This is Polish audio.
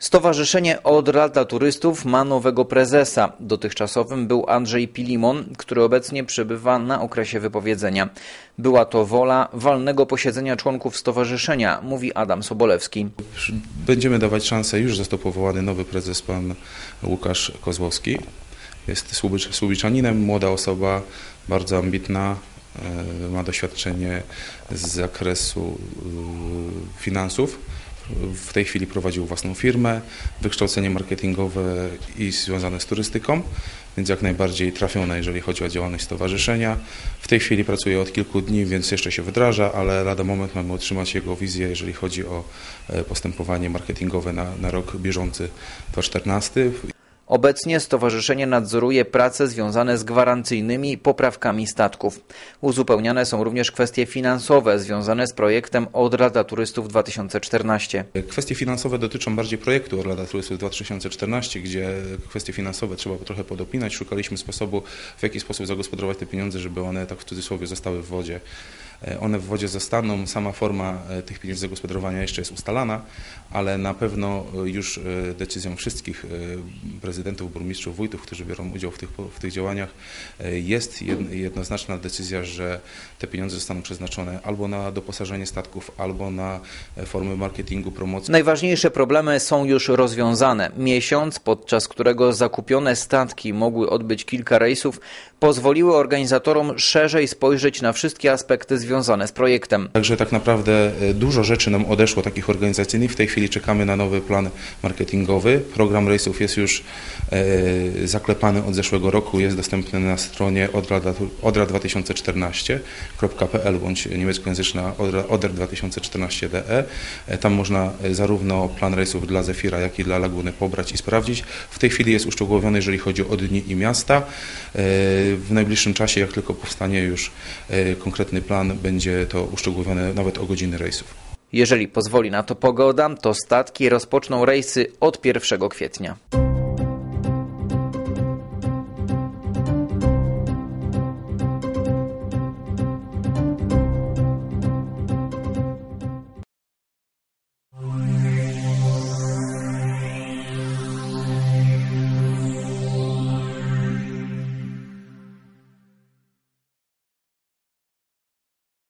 Stowarzyszenie dla Turystów ma nowego prezesa. Dotychczasowym był Andrzej Pilimon, który obecnie przebywa na okresie wypowiedzenia. Była to wola walnego posiedzenia członków stowarzyszenia, mówi Adam Sobolewski. Będziemy dawać szansę, już został powołany nowy prezes, pan Łukasz Kozłowski. Jest Słubicz, Słubiczaninem, młoda osoba, bardzo ambitna, e, ma doświadczenie z zakresu e, finansów. W tej chwili prowadził własną firmę, wykształcenie marketingowe i związane z turystyką, więc jak najbardziej trafione, jeżeli chodzi o działalność stowarzyszenia. W tej chwili pracuje od kilku dni, więc jeszcze się wdraża, ale lada moment mamy otrzymać jego wizję, jeżeli chodzi o e, postępowanie marketingowe na, na rok bieżący 2014. Obecnie stowarzyszenie nadzoruje prace związane z gwarancyjnymi poprawkami statków. Uzupełniane są również kwestie finansowe związane z projektem Odra dla Turystów 2014. Kwestie finansowe dotyczą bardziej projektu Orlada Turystów 2014, gdzie kwestie finansowe trzeba trochę podopinać. Szukaliśmy sposobu, w jaki sposób zagospodarować te pieniądze, żeby one tak w cudzysłowie zostały w wodzie. E, One w wodzie zostaną, sama forma e, tych pieniędzy zagospodarowania jeszcze jest ustalana, ale na pewno e, już decyzją wszystkich e, prezydentów, burmistrzów, wójtów, którzy biorą udział w tych, w tych działaniach, e, jest jed- jednoznaczna decyzja, że te pieniądze zostaną przeznaczone albo na doposażenie statków, albo na e, formy marketingu, promocji. Najważniejsze problemy są już rozwiązane. Miesiąc, podczas którego zakupione statki mogły odbyć kilka rejsów, pozwoliły organizatorom szerzej spojrzeć na wszystkie aspekty związane z projektem. Także tak naprawdę e, dużo rzeczy nam odeszło takich organizacyjnych. W tej chwili czekamy na nowy plan marketingowy. Program rejsów jest już zaklepany od zeszłego roku. Jest dostępny na stronie odra2014.pl bądź niemieckojęzyczna odra- oder2014.de. E, Tam można e, zarówno plan rejsów dla Zefira, jak i dla Laguny pobrać i sprawdzić. W tej chwili jest uszczegółowiony, jeżeli chodzi o dni i miasta. E, W najbliższym czasie, jak tylko powstanie już e, konkretny plan, będzie to uszczegółowione nawet o godziny rejsów. Jeżeli pozwoli na to pogoda, to statki rozpoczną rejsy od 1 kwietnia.